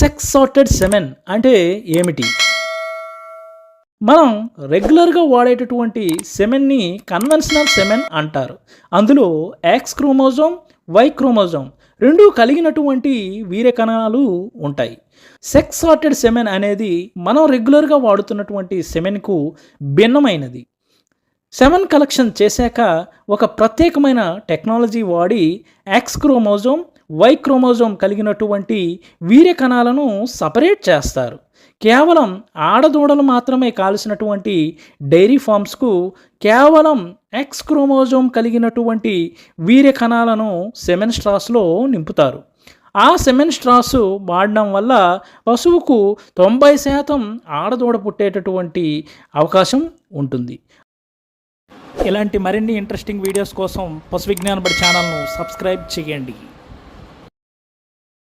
Sex semen అంటే ఏమిటి? మనం రెగ్యులర్గా వాడేటటువంటి సెమెన్ని కన్వెన్షనల్ సెమెన్ అంటారు. అందులో ఎక్స్ క్రోమోజోమ్ వై క్రోమోజోమ్ రెండు కలిగినటువంటి వీర్య కణాలు ఉంటాయి. సెక్స్ సార్టెడ్ సెమెన్ అనేది మనం రెగ్యులర్గా వాడుతున్నటువంటి సెమెన్కు భిన్నమైనది. సెమెన్ కలెక్షన్ చేశాక ఒక ప్రత్యేకమైన టెక్నాలజీ వాడి ఎక్స్ క్రోమోజోమ్ వై క్రోమోజోమ్ కలిగినటువంటి వీర్య కణాలను సపరేట్ చేస్తారు. కేవలం ఆడదూడలు మాత్రమే కాల్సినటువంటి డైరీ ఫార్మ్స్కు కేవలం ఎక్స్ క్రోమోజోమ్ కలిగినటువంటి వీర్య కణాలను సెమెన్ స్ట్రాస్లో నింపుతారు. ఆ సెమెన్ స్ట్రాస్ వాడడం వల్ల పశువుకు తొంభై శాతం ఆడదూడ పుట్టేటటువంటి అవకాశం ఉంటుంది. ఇలాంటి మరిన్ని ఇంట్రెస్టింగ్ వీడియోస్ కోసం పశు విజ్ఞాన బడి ఛానల్ను సబ్స్క్రైబ్ చేయండి.